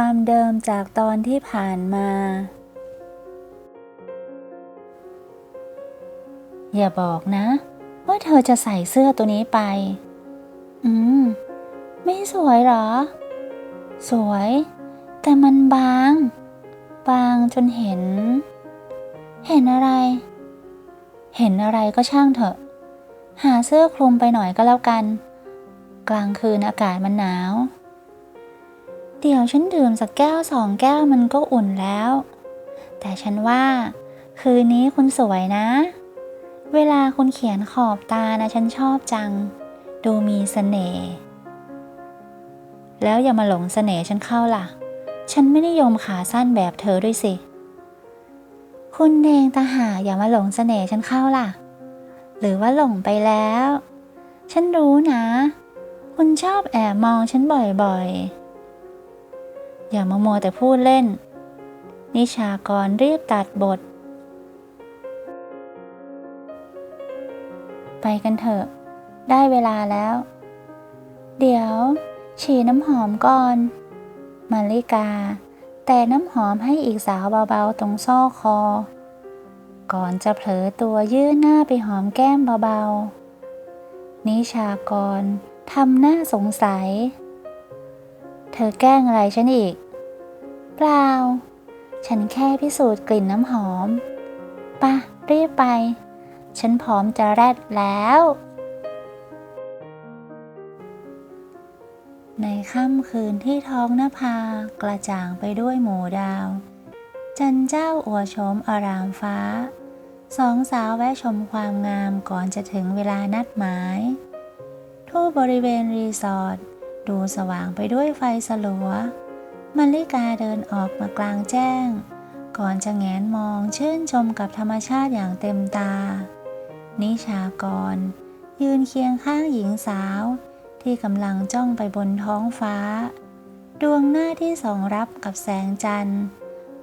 ความเดิมจากตอนที่ผ่านมา อย่าบอกนะ ว่าเธอจะใส่เสื้อตัวนี้ไป อืม ไม่สวยหรอ สวย แต่มันบาง บางจนเห็น เห็นอะไร เห็นอะไรก็ช่างเถอะ หาเสื้อคลุมไปหน่อยก็แล้วกัน กลางคืนอากาศมันหนาว เดี๋ยวฉันดื่มสักแก้วสองแก้วมันก็อุ่นแล้ว แต่ฉันว่า คืนนี้คุณสวยนะ เวลาคุณเขียนขอบตานะฉันชอบจัง ดูมีเสน่ห์แล้วอย่ามาหลงเสน่ห์ฉันเข้าล่ะ ฉันไม่นิยมขาสั้นแบบเธอด้วยสิ คุณเองตาหาอย่ามาหลงเสน่ห์ฉันเข้าล่ะ หรือว่าหลงไปแล้ว ฉันรู้นะ คุณชอบแอบมองฉันบ่อยๆ อย่ามาโมวแต่พูดเล่น นิชากรรีบตัดบท ไปกันเถอะ ได้เวลาแล้ว เดี๋ยว ฉีน้ำหอมก่อนมาริกา แต่น้ำหอมให้อีกสาวเบาๆตรงซอกคอ ก่อนจะเผลอตัวยื่นหน้าไปหอมแก้มเบาๆ นิชากรทำหน้าสงสัย เธอแกล้งอะไรฉันอีก เปล่า ฉันแค่พิสูจน์กลิ่นน้ำหอมปะรีบไป ฉันพร้อมจะแรดแล้ว ในค่ำคืนที่ท้องนภากระจ่างไปด้วยหมู่ดาว จันเจ้าอวดโฉมอารามฟ้า สองสาวแวะชมความงามก่อนจะถึงเวลานัดหมาย ทั่วบริเวณรีสอร์ทดูสว่างไปด้วยไฟสลัว มาริกาเดินออกมากลางแจ้ง ก่อนจะแงนมองชื่นชมกับธรรมชาติอย่างเต็มตา นิชากร ยืนเคียงข้างหญิงสาว ที่กำลังจ้องไปบนท้องฟ้า ดวงหน้าที่ส่องรับกับแสงจันทร์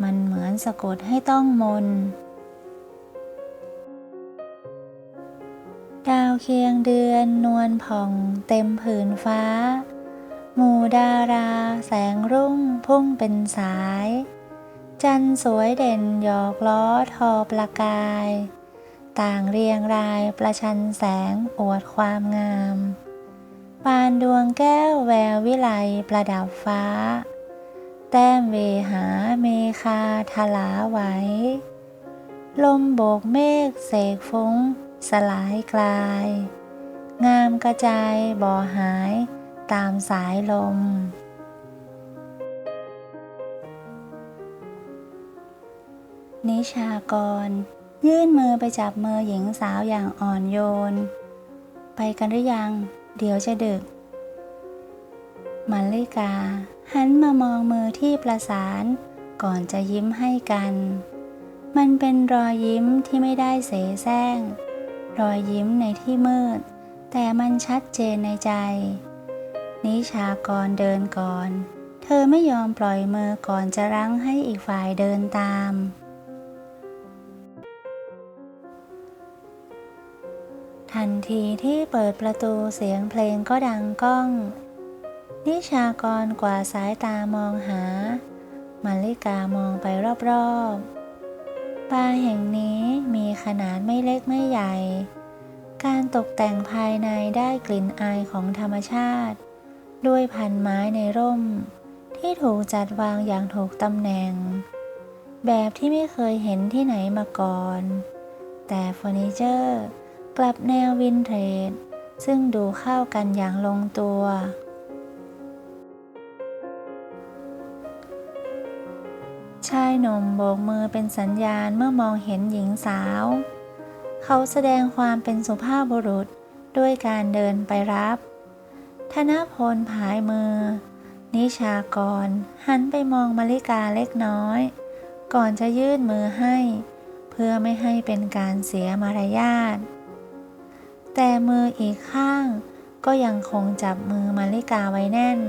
มันเหมือนสะกดให้ต้องมน ดาวเคียงเดือนนวลผ่องเต็มผืนฟ้า หมู่ดาราแสงรุ่งพุ่งเป็นสาย จันสวยเด่นหยอกล้อทอประกาย ต่างเรียงรายประชันแสงอวดความงาม ปานดวงแก้วแวววิไลประดับฟ้า แต้มเวหาเมคาทลาไหว ลมโบกเมฆเสกฟุ้ง สลายกลาย งามกระจายบ่อหาย ตามสายลม นิชากร ยื่นมือไปจับมือหญิงสาวอย่างอ่อนโยน ไปกันหรือยัง เดี๋ยวจะดึกมาริกา หันมามองมือที่ประสานก่อนจะยิ้มให้กัน มันเป็นรอยยิ้มที่ไม่ได้เสแสร้ง รอยยิ้มในที่มืด แต่มันชัดเจนในใจ นิชากรเดินก่อน เธอไม่ยอมปล่อยมือก่อนจะรั้งให้อีกฝ่ายเดินตาม ทันทีที่เปิดประตูเสียงเพลงก็ดังก้อง นิชากรกว่าสายตามองหามาริกามองไปรอบๆบาแห่งนี้มีขนาดไม่เล็กไม่ใหญ่ การตกแต่งภายในได้กลิ่นอายของธรรมชาติ ด้วยพันไม้ในร่ม ที่ถูกจัดวางอย่างถูกตำแหน่ง แบบที่ไม่เคยเห็นที่ไหนมาก่อน แต่เฟอร์นิเจอร์กลับแนววินเทจซึ่งดูเข้ากันอย่างลงตัว ชายหนุ่มโบกมือเป็นสัญญาณเมื่อมองเห็นหญิงสาว เขาแสดงความเป็นสุภาพบุรุษด้วยการเดินไปรับ ธนพลผายมือ นิชากร หันไปมองมาริกาเล็กน้อย ก่อนจะยื่นมือให้ เพื่อไม่ให้เป็นการเสียมารยาท แต่มืออีกข้าง ก็ยังคงจับมือมาริกาไว้แน่น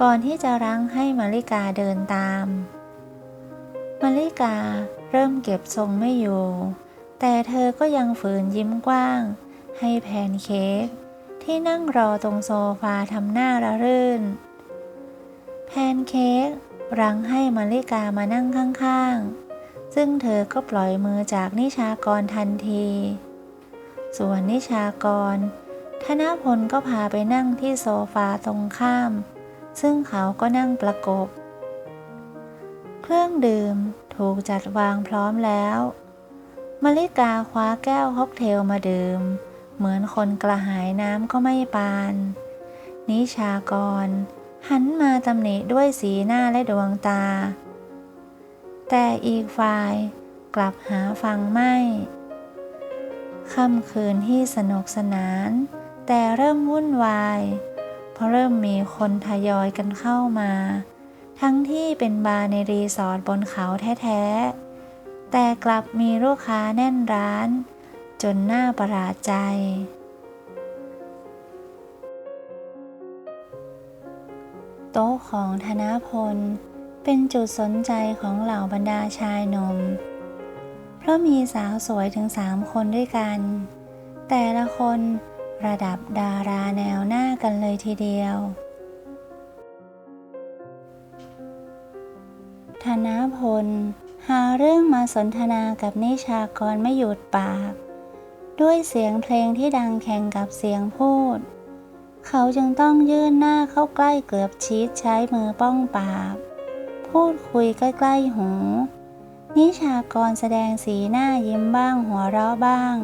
ก่อนที่จะรั้งให้มาริกาเดินตามมาริกาเริ่มเก็บทรงไม่อยู่ แต่เธอก็ยังฝืนยิ้มกว้าง ให้แพนเค้ก ที่นั่งรอตรงโซฟาทำหน้าระรื่น แพนเค้กรังให้มาริกามานั่งข้างๆ ซึ่งเธอก็ปล่อยมือจากนิชากรทันที ส่วนนิชากร ธนพลก็พาไปนั่งที่โซฟาตรงข้าม ซึ่งเขาก็นั่งประกบ เครื่องดื่มถูกจัดวางพร้อมแล้วมาริกาคว้าแก้วค็อกเทลมาดื่ม เหมือนคนกระหายน้ำก็ไม่ปาน นิชากร หันมาตำหนิด้วยสีหน้าและดวงตา แต่อีกฝ่ายกลับหาฟังไม่ค่ำคืนที่สนุกสนาน แต่เริ่มวุ่นวาย เพราะเริ่มมีคนทยอยกันเข้ามา ทั้งที่เป็นบาร์ในรีสอร์ทบนเขาแท้ ๆ แต่กลับมีลูกค้าแน่นร้าน จนน่าประหลาดใจ โต๊ะของธนพล เป็นจุดสนใจของเหล่าบรรดาชายหนมเพราะมีสาวสวยถึงสามคนด้วยกัน แต่ละคนระดับดาราแนวหน้ากันเลยทีเดียว ธนพล หาเรื่องมาสนทนากับนิชากรไม่หยุดปาก ด้วยเสียงเพลงที่ดังแข่งกับเสียงพูด เขาจึงต้องยื่นหน้าเข้าใกล้เกือบชิดใช้มือป้องปาก พูดคุยใกล้ๆหู นิชากรแสดงสีหน้ายิ้มบ้างหัวเราะบ้าง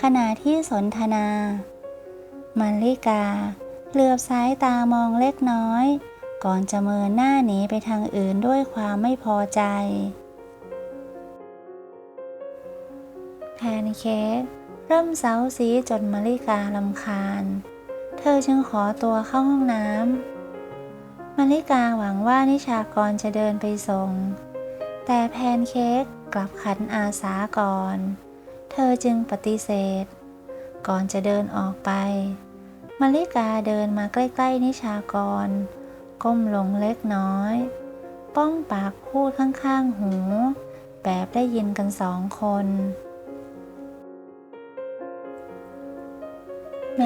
ขณะที่สนทนามันลิกา เหลือบสายตามองเล็กน้อย ก่อนจะเมินหน้าหนีไปทางอื่นด้วยความไม่พอใจแพนเค้ก เริ่มเซาซีจนมาริกาลำคาญ เธอจึงขอตัวเข้าห้องน้ำมาริกาหวังว่านิชากรจะเดินไปส่ง แต่แพนเค้กกลับขันอาสาก่อน เธอจึงปฏิเสธ ก่อนจะเดินออกไปมาริกาเดินมาใกล้ ๆ นิชากร ก้มลงเล็กน้อย ป้องปากพูดข้าง ๆ หู แบบได้ยินกันสองคน แหม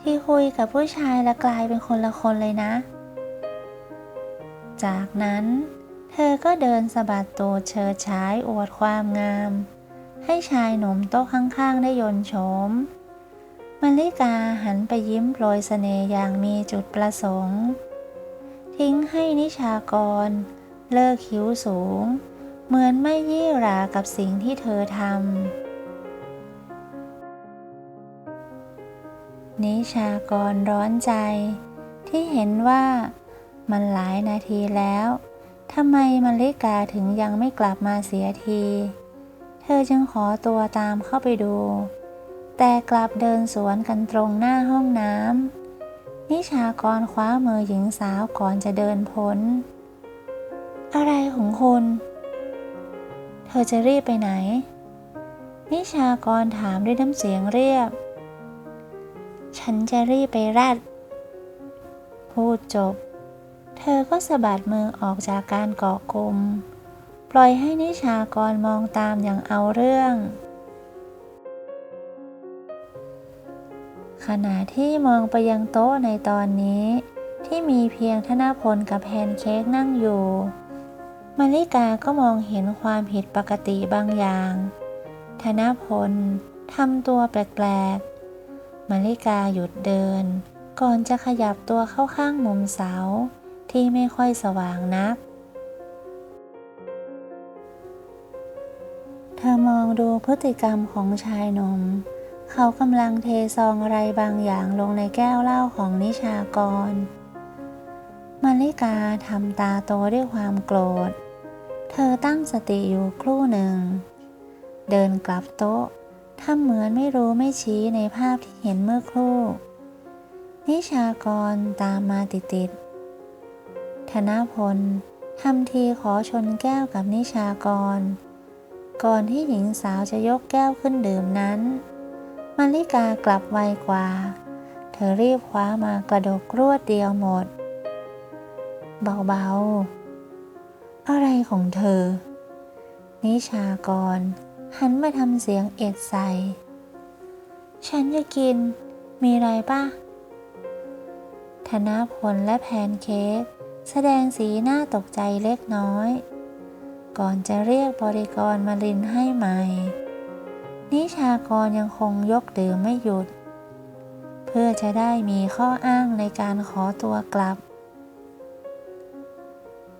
ที่คุยกับผู้ชายละกลายเป็นคนละคนเลยนะ จากนั้น เธอก็เดินสะบัดตัวเชิดฉายอวดความงาม ให้ชายหนุ่มโต๊ะข้างๆได้ยนโฉมมาริกาหันไปยิ้มโปรยเสน่ห์อย่างมีจุดประสงค์ ทิ้งให้นิชากร เลิกคิ้วสูง เหมือนไม่ยี่รากับสิ่งที่เธอทำ นิชากรร้อนใจ ที่เห็นว่ามันหลายนาทีแล้วทำไมมาริกาถึงยังไม่กลับมาเสียที เธอจึงขอตัวตามเข้าไปดู แต่กลับเดินสวนกันตรงหน้าห้องน้ำนิชากรคว้ามือหญิงสาวก่อนจะเดินพ้น อะไรของคุณ เธอจะรีบไปไหน นิชากรถามด้วยน้ำเสียงเรียบ ฉันจะรีบไปรัดพูดจบ เธอก็สะบัดมือออกจากการเกาะกลุ่มปล่อยให้นิชากรมองตามอย่างเอาเรื่อง ขณะที่มองไปยังโต๊ะในตอนนี้ ที่มีเพียงธนพลกับแพนเค้กนั่งอยู่มาริกาก็มองเห็นความผิดปกติบางอย่าง ธนพลทำตัวแปลกๆ มาริกาหยุดเดิน ก่อนจะขยับตัวเข้าข้างมุมเสา ที่ไม่ค่อยสว่างนัก เธอมองดูพฤติกรรมของชายหนุ่มเขากำลังเทซองอะไรบางอย่างลงในแก้วเหล้าของนิชากร มาริกาทำตาโตด้วยความโกรธ เธอตั้งสติอยู่ครู่หนึ่ง เดินกลับโต๊ะ ทำเหมือนไม่รู้ไม่ชี้ในภาพที่เห็นเมื่อครู่ นิชากรตามมาติดๆธนพลทำทีขอชนแก้วกับนิชากร ก่อนที่หญิงสาวจะยกแก้วขึ้นดื่มนั้นมาริกากลับไวกว่า เธอรีบคว้ามากระดกรวดเดียวหมด เบาๆ อะไรของเธอ นิชากร หันมาทำเสียงเอ็ดใส่ ฉันจะกิน มีอะไรป่ะ ธนพลและแพนเค้กแสดงสีหน้าตกใจเล็กน้อย ก่อนจะเรียกบริกรมารินให้ใหม่ นิชากรยังคงยกดื่มไม่หยุด เพื่อจะได้มีข้ออ้างในการขอตัวกลับ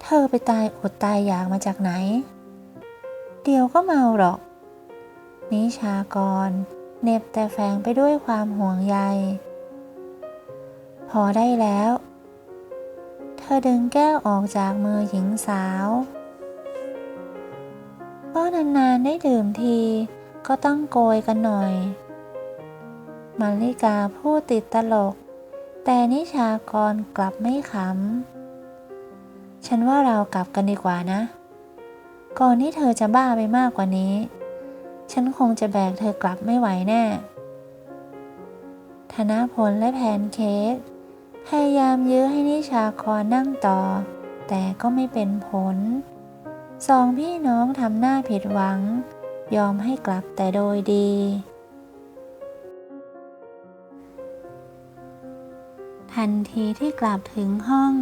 เธอไปตายอดตายอยากมาจากไหน เดี๋ยวก็เมาหรอก นิชากรเหน็บแต่แฝงไปด้วยความห่วงใย พอได้แล้ว เธอดึงแก้วออกจากมือหญิงสาวก็นานๆได้ดื่มทีก็ต้องโกยกันหน่อยมาริกาพูดติดตลก แต่นิชากรกลับไม่ขำ ฉันว่าเรากลับกันดีกว่านะ ก่อนที่เธอจะบ้าไปมากกว่านี้ ฉันคงจะแบกเธอกลับไม่ไหวแน่ ธนพลและแพนเค้กพยายามยื้อให้นิชาคอนั่งต่อ แต่ก็ไม่เป็นผล สองพี่น้องทำหน้าผิดหวัง ยอมให้กลับแต่โดยดี ทันทีที่กลับถึงห้อง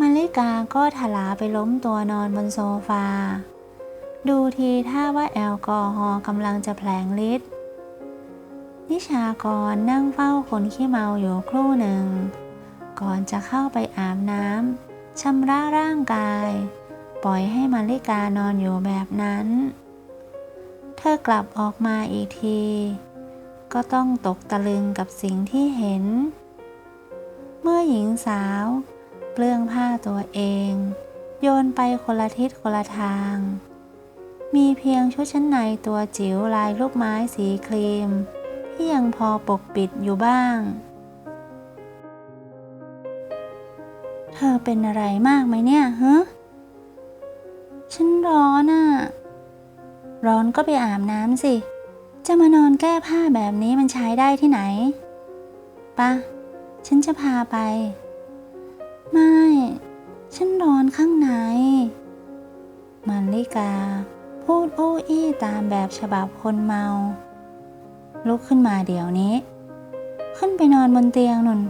มาริกาก็ถลาไปล้มตัวนอนบนโซฟา ดูทีท่าว่าแอลกอฮอล์กำลังจะแผลงฤทธิ์นิชากรนั่งเฝ้าคนขี้เมาอยู่ครู่หนึ่ง ก่อนจะเข้าไปอาบน้ำชำระร่างกาย ปล่อยให้มาริกานอนอยู่แบบนั้น เธอกลับออกมาอีกที ก็ต้องตกตะลึงกับสิ่งที่เห็น เมื่อหญิงสาวเปลื้องผ้าตัวเอง โยนไปคนละทิศคนละทาง มีเพียงชุดชั้นในตัวจิ๋วลายลูกไม้สีครีม ที่ยังพอปกปิดอยู่บ้าง เธอเป็นอะไรมากไหมเนี่ยฮะฉันร้อนอะ่ะ ร้อนก็ไปอาบน้ำสิ จะมานอนแก้ผ้าแบบนี้มันใช้ได้ที่ไหนปะฉันจะพาไป ไม่ ฉันร้อนข้างใน มันลิกา พูดอู้อี้ตามแบบฉบับคนเมา ลุกขึ้นมาเดี๋ยวนี้ ขึ้นไปนอนบนเตียงนุ่น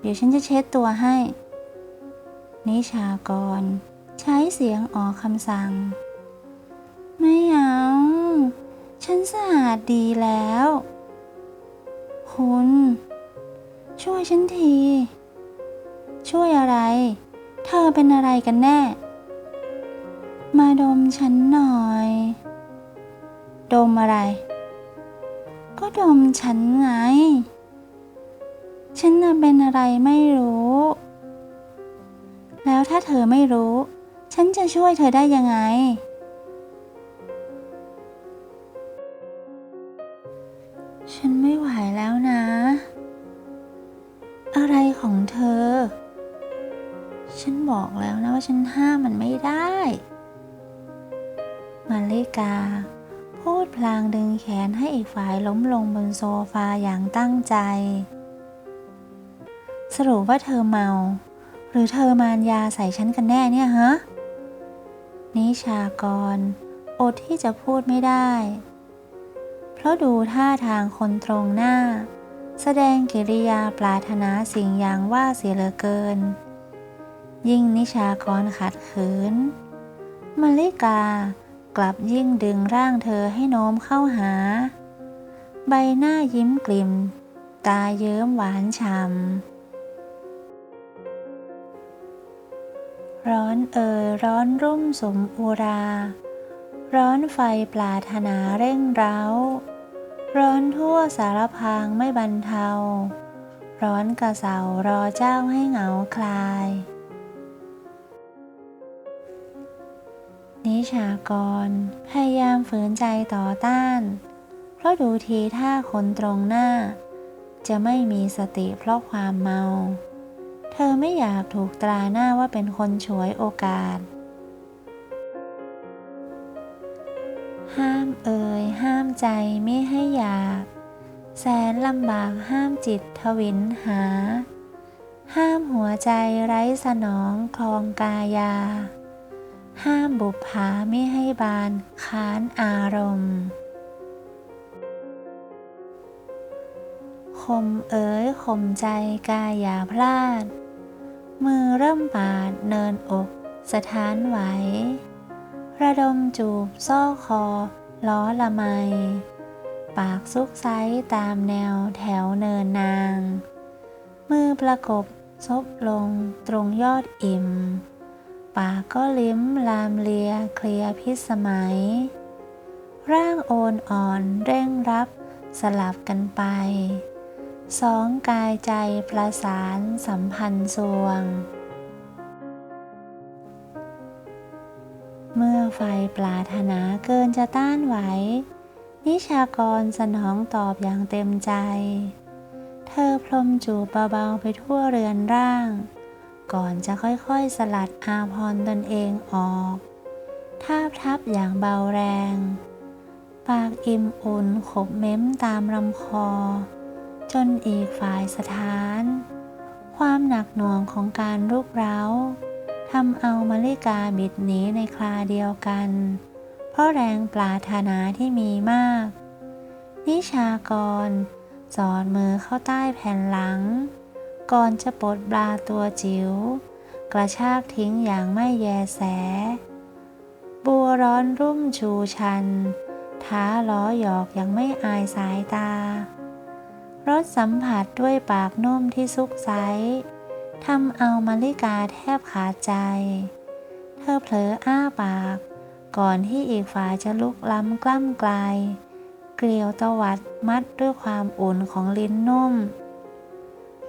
เดี๋ยวฉันจะเช็ดตัวให้ นิชากร ใช้เสียงออกคำสั่ง ไม่เอา ฉันสะอาดดีแล้ว คุณ ช่วยฉันที ช่วยอะไร เธอเป็นอะไรกันแน่ มาดมฉันหน่อย ดมอะไร ก็ดมฉันไง ฉันน่ะเป็นอะไรไม่รู้ แล้วถ้าเธอไม่รู้ ฉันจะช่วยเธอได้ยังไง ล้มลงบนโซฟาอย่างตั้งใจ สรุปว่าเธอเมา หรือเธอมารยาใส่ฉันกันแน่เนี่ยฮะ นิชากร อดที่จะพูดไม่ได้ เพราะดูท่าทางคนตรงหน้า แสดงกิริยาปรารถนาสิ่งอย่างว่าเสียเหลือเกิน ยิ่งนิชากรขัดขืนมาริกากลับยิ่งดึงร่างเธอให้โน้มเข้าหา ใบหน้ายิ้มกลิ่ม ตาเยิ้มหวานฉ่ำ ร้อนเอ่ยร้อนรุ่มสมอุรา ร้อนไฟปรารถนาเร่งเร้าร้อนทั่วสารพางไม่บรรเทา ร้อนกระเสารอเจ้าให้เหงาคลาย นิชากร พยายามฝืนใจต่อต้าน เพราะดูทีท่าคนตรงหน้า จะไม่มีสติเพราะความเมา เธอไม่อยากถูกตราหน้าว่าเป็นคนฉวยโอกาส ห้ามเอ่ยห้ามใจไม่ให้อยาก แสนลำบากห้ามจิตทวินหา ห้ามหัวใจไร้สนองคลองกายาห้ามบุปผาไม่ให้บานค้านอารมณ์ คมเอ๋ยข่มใจกายอย่าพลาด มือเริ่มปาดเนินอก สถานไหว ระดมจูบซ่อคอ ล้อละไม ปากซุกไซตามแนวแถวเนินนาง มือประกบซบลงตรงยอดอิ่ม ปากก็ลิ้มลามเลียเคลียพิสมัย ร่างโอนอ่อนเร่งรับสลับกันไป สองกายใจประสานสัมพันธ์สวง เมื่อไฟปรารถนาเกินจะต้านไหว นิชากรสนองตอบอย่างเต็มใจ เธอพรมจูบเบาๆไปทั่วเรือนร่าง ก่อนจะค่อยๆสลัดอาพรตนเองออกทาบทับอย่างเบาแรง ปากอิ่มอุ่นขบเม้มตามลำคอ จนอีกฝ่ายสถาน ความหนักหน่วงของการรุกเร้าทำเอามาริกาบิดหนีในคราเดียวกัน เพราะแรงปรารถนาที่มีมาก นิชากร สอดมือเข้าใต้แผ่นหลัง ก่อนจะปลดปลาตัวจิ๋วกระชากทิ้งอย่างไม่แยแส บัวร้อนรุ่มชูชัน ท้าล้อหยอกยังไม่อายสายตา รสสัมผัสด้วยปากนุ่มที่ซุกไซทำเอามาริกาแทบขาดใจ เธอเผลออ้าปาก ก่อนที่อีกฝ่ายจะลุกล้ำกล้ำกลายเกลียวตวัดมัดด้วยความอุ่นของลิ้นนุ่ม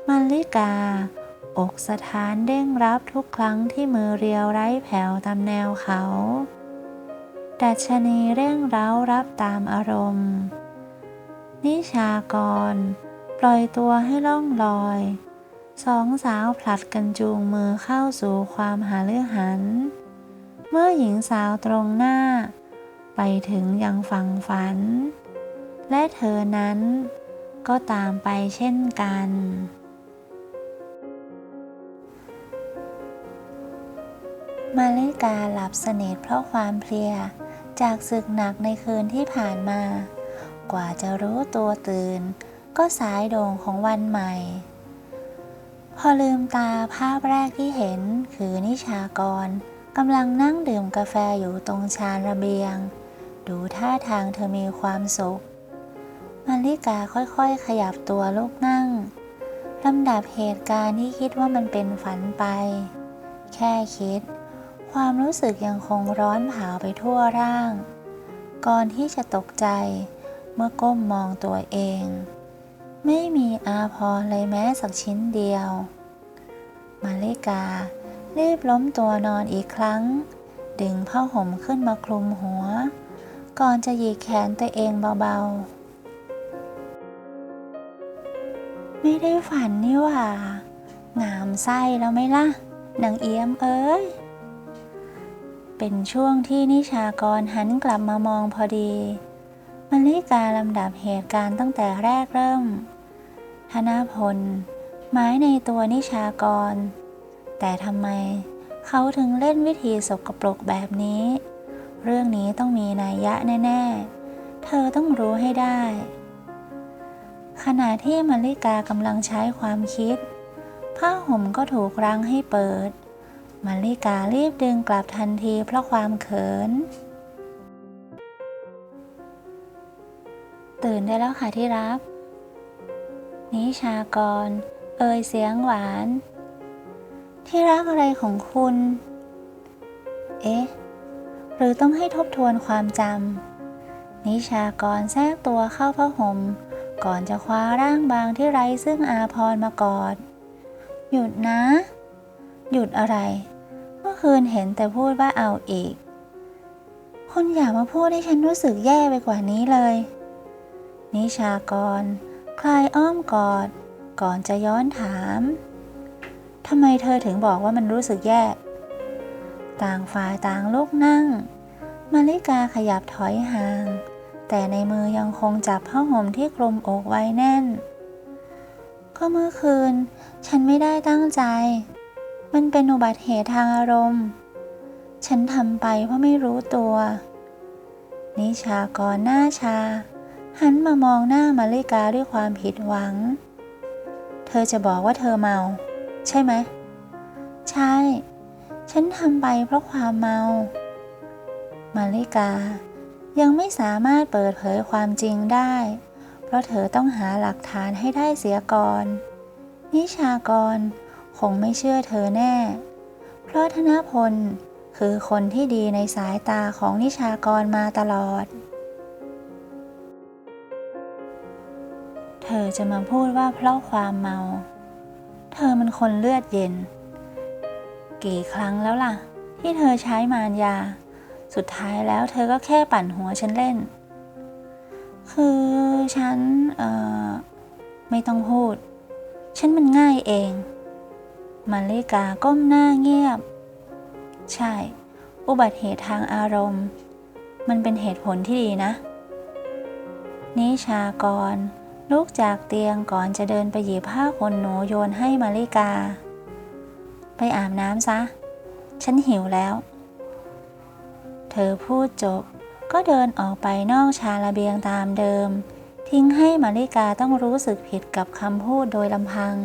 มาริกา อกสถานเด้งรับทุกครั้งที่มือเรียวไร้แผ่วตามแนวเขา ดัชนีเร่งเร้ารับตามอารมณ์ นิชากร ปล่อยตัวให้ล่องลอย สองสาวผลัดกันจูงมือเข้าสู่ความหาเรื่องหัน เมื่อหญิงสาวตรงหน้า ไปถึงยังฝั่งฝัน และเธอนั้นก็ตามไปเช่นกัน มาลิกาหลับสนิทเพราะความเพลีย จากศึกหนักในคืนที่ผ่านมา กว่าจะรู้ตัวตื่น ก็สายโด่งของวันใหม่ พอลืมตาภาพแรกที่เห็นคือนิชากรกำลังนั่งดื่มกาแฟอยู่ตรงชานระเบียง ดูท่าทางเธอมีความสุขมาริกาค่อยๆ ขยับตัวลุกนั่งลำดับเหตุการณ์ที่คิดว่ามันเป็นฝันไป แค่คิด ความรู้สึกยังคงร้อนเผาไปทั่วร่าง ก่อนที่จะตกใจ เมื่อก้มมองตัวเอง ไม่มีอาพรเลยแม้สักชิ้นเดียว มาริการีบล้มตัวนอนอีกครั้ง ดึงผ้าห่มขึ้นมาคลุมหัว ก่อนจะหยิกแขนตัวเองเบาๆ ไม่ได้ฝันนี่หว่า งามไส้แล้วไหมล่ะนางเอี้ยมเอ้ย เป็นช่วงที่นิชากรหันกลับมามองพอดี มลิกาลำดับเหตุการณ์ตั้งแต่แรกเริ่ม ธนพล หมายในตัวนิชากร แต่ทำไมเขาถึงเล่นวิธีสกปรกแบบนี้ เรื่องนี้ต้องมีนัยยะแน่ ๆ เธอต้องรู้ให้ได้ ขณะที่มลิกากำลังใช้ความคิด ผ้าห่มก็ถูกรั้งให้เปิดมาริการีบดึงกลับทันทีเพราะความเขิน ตื่นได้แล้วค่ะที่รัก นิชากร เอ่ยเสียงหวาน ที่รักอะไรของคุณ เอ๊ะ หรือต้องให้ทบทวนความจำ นิชากรแทรกตัวเข้าผ้าห่ม ก่อนจะคว้าร่างบางที่ไร้ซึ่งอาพรมากอด หยุดนะ หยุดอะไร เมื่อคืนเห็นแต่พูดว่าเอาอีกคุณอย่ามาพูดให้ฉันรู้สึกแย่ไปกว่านี้เลย นิชากร คลายอ้อมกอด ก่อนจะย้อนถามทำไมเธอถึงบอกว่ามันรู้สึกแย่ ต่างฝ่ายต่างลุกนั่ง มาริกาขยับถอยห่าง แต่ในมือยังคงจับผ้าห่มที่คลุมอกไว้แน่น ก็เมื่อคืน ฉันไม่ได้ตั้งใจ มันเป็นอุบัติเหตุทางอารมณ์ ฉันทำไปเพราะไม่รู้ตัว นิชากรหน้าชา หันมามองหน้ามาริกาด้วยความผิดหวัง เธอจะบอกว่าเธอเมา ใช่ไหม ใช่ ฉันทำไปเพราะความเมา มาริกา ยังไม่สามารถเปิดเผยความจริงได้ เพราะเธอต้องหาหลักฐานให้ได้เสียก่อน นิชากรคงไม่เชื่อเธอแน่ เพราะธนพลคือคนที่ดีในสายตาของนิชากรมาตลอด ธอจะมาพูดว่าเพราะความเมา เธอมันคนเลือดเย็น กี่ครั้งแล้วล่ะ ที่เธอใช้มารยา สุดท้ายแล้วเธอก็แค่ปั่นหัวฉันเล่น คือฉัน เอ่อไม่ต้องพูด ฉันมันง่ายเอง มาริกาก้มหน้าเงียบ ใช่ อุบัติเหตุทางอารมณ์ มันเป็นเหตุผลที่ดีนะ นิชากร ลุกจากเตียงก่อนจะเดินไปหยิบผ้าขนหนูโยนให้มาริกา ไปอาบน้ำซะ ฉันหิวแล้ว เธอพูดจบ ก็เดินออกไปนอกชาระเบียงตามเดิม ทิ้งให้มาริกาต้องรู้สึกผิดกับคำพูดโดยลำพัง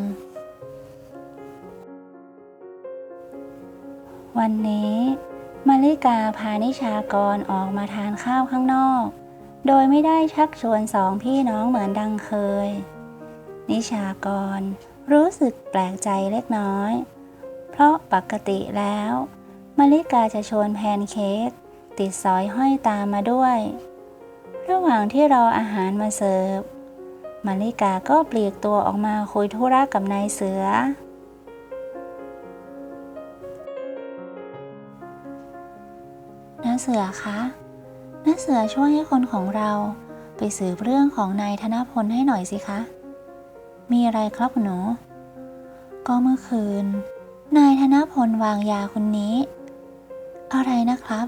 วันนี้มาริกาพานิชากรออกมาทานข้าวข้างนอก โดยไม่ได้ชักชวนสองพี่น้องเหมือนดังเคย นิชากรรู้สึกแปลกใจเล็กน้อย เพราะปกติแล้วมาริกาจะชวนแพนเค้กติดสอยห้อยตามมาด้วย ระหว่างที่รออาหารมาเสิร์ฟมาริกาก็เปลียกตัวออกมาคุยธุระกับนายเสือน้าเสือคะ น้าเสือช่วยให้คนของเรา ไปสืบเรื่องของนายธนพลให้หน่อยสิคะ มีอะไรครับหนู ก็เมื่อคืน นายธนพลวางยาคนนี้ อะไรนะครับ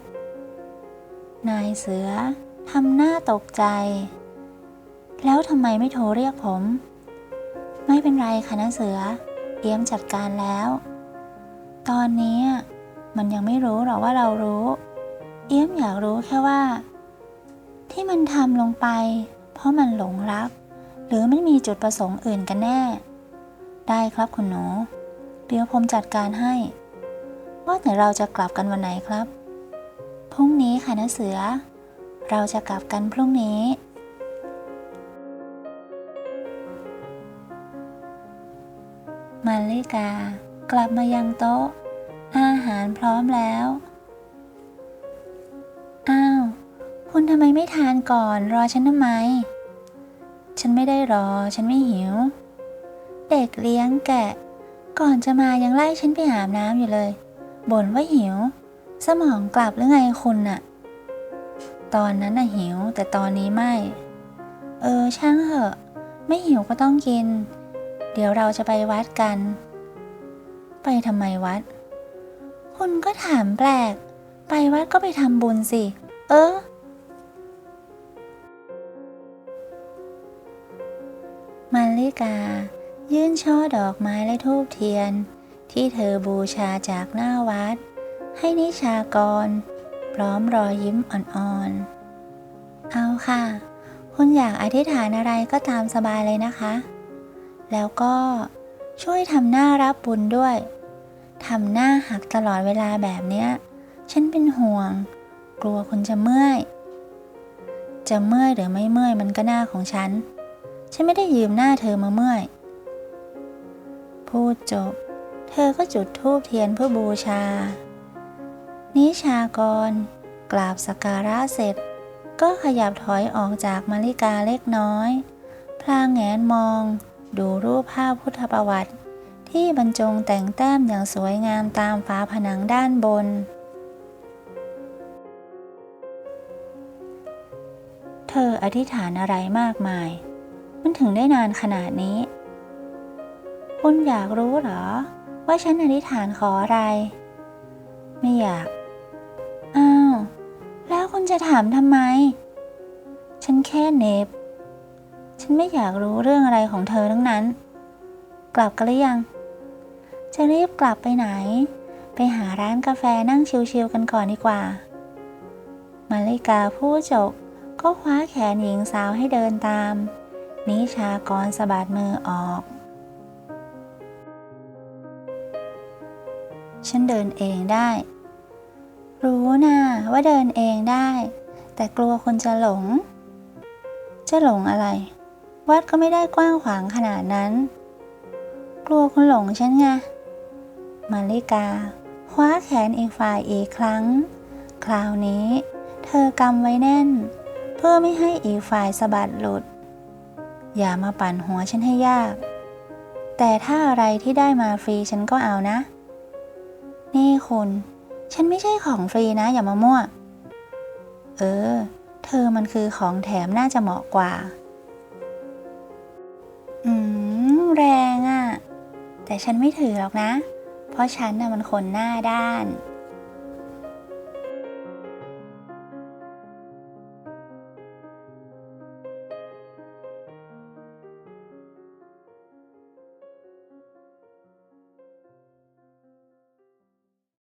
นายเสือทำหน้าตกใจ แล้วทำไมไม่โทรเรียกผม ไม่เป็นไรค่ะนะเสือเตรียมจัดการแล้ว ตอนนี้มันยังไม่รู้หรอกว่าเรารู้ เอี้ยมอยากรู้แค่ว่า ที่มันทำลงไป เพราะมันหลงรัก หรือไม่มีจุดประสงค์อื่นกันแน่ ได้ครับคุณหนู เดี๋ยวผมจัดการให้ ว่าแต่เราจะกลับกันวันไหนครับ พรุ่งนี้ค่ะนะเสือ เราจะกลับกันพรุ่งนี้มาริกากลับมายังโต๊ะ อาหารพร้อมแล้วอ้าว คุณทำไมไม่ทานก่อน รอฉันทำไม ฉันไม่ได้รอ ฉันไม่หิว เด็กเลี้ยงแกะ ก่อนจะมายังไล่ฉันไปอาบน้ำอยู่เลย บ่นว่าหิว สมองกลับหรือไงคุณน่ะ ตอนนั้นน่ะหิว แต่ตอนนี้ไม่ เออ ช่างเหอะ ไม่หิวก็ต้องกิน เดี๋ยวเราจะไปวัดกัน ไปทำไมวัด คุณก็ถามแปลก ไปวัดก็ไปทำบุญสิ เออ มาริกา ยื่นช่อดอกไม้และธูปเทียน ที่เธอบูชาจากหน้าวัด ให้นิชากร พร้อมรอยยิ้มอ่อนๆ เอาค่ะ คุณอยากอธิษฐานอะไรก็ตามสบายเลยนะคะ แล้วก็ช่วยทำหน้ารับบุญด้วยทำหน้าหักตลอดเวลาแบบเนี้ย ฉันเป็นห่วง กลัวคุณจะเมื่อย จะเมื่อยหรือไม่เมื่อยมันก็หน้าของฉัน ฉันไม่ได้ยืมหน้าเธอมาเมื่อย พูดจบ เธอก็จุดธูปเทียนเพื่อบูชา นิชากร กราบสักการะเสร็จ ก็ขยับถอยออกจากมาริกาเล็กน้อย พลางแงนมอง ดูรูปภาพพุทธประวัติ ที่บรรจงแต่งแต้มอย่างสวยงามตามฝาผนังด้านบนเธออธิษฐานอะไรมากมาย มันถึงได้นานขนาดนี้ คุณอยากรู้เหรอ ว่าฉันอธิษฐานขออะไร ไม่อยาก อ้าว แล้วคุณจะถามทำไม ฉันแค่เนบ ฉันไม่อยากรู้เรื่องอะไรของเธอทั้งนั้น กลับกันหรือยัง จะรีบกลับไปไหน ไปหาร้านกาแฟนั่งชิลๆกันก่อนดีกว่า มาริกาพูดจบก็คว้าแขนหญิงสาวให้เดินตาม นิชากรสะบัดมือออก ฉันเดินเองได้ รู้นะว่าเดินเองได้ แต่กลัวคนจะหลง จะหลงอะไร วัดก็ไม่ได้กว้างขวางขนาดนั้น กลัวคุณหลงฉันไงมาริกา คว้าแขนอีกฝ่ายอีกครั้ง คราวนี้ เธอกำไว้แน่น เพื่อไม่ให้อีกฝ่ายสะบัดหลุด อย่ามาปั่นหัวฉันให้ยาก แต่ถ้าอะไรที่ได้มาฟรีฉันก็เอานะ นี่คุณ ฉันไม่ใช่ของฟรีนะ อย่ามามั่ว เออ เธอมันคือของแถมน่าจะเหมาะกว่า อืม แรงอะ่ะ แต่ฉันไม่ถือหรอกนะ เพราะฉันน่ะมันคนหน้าด้าน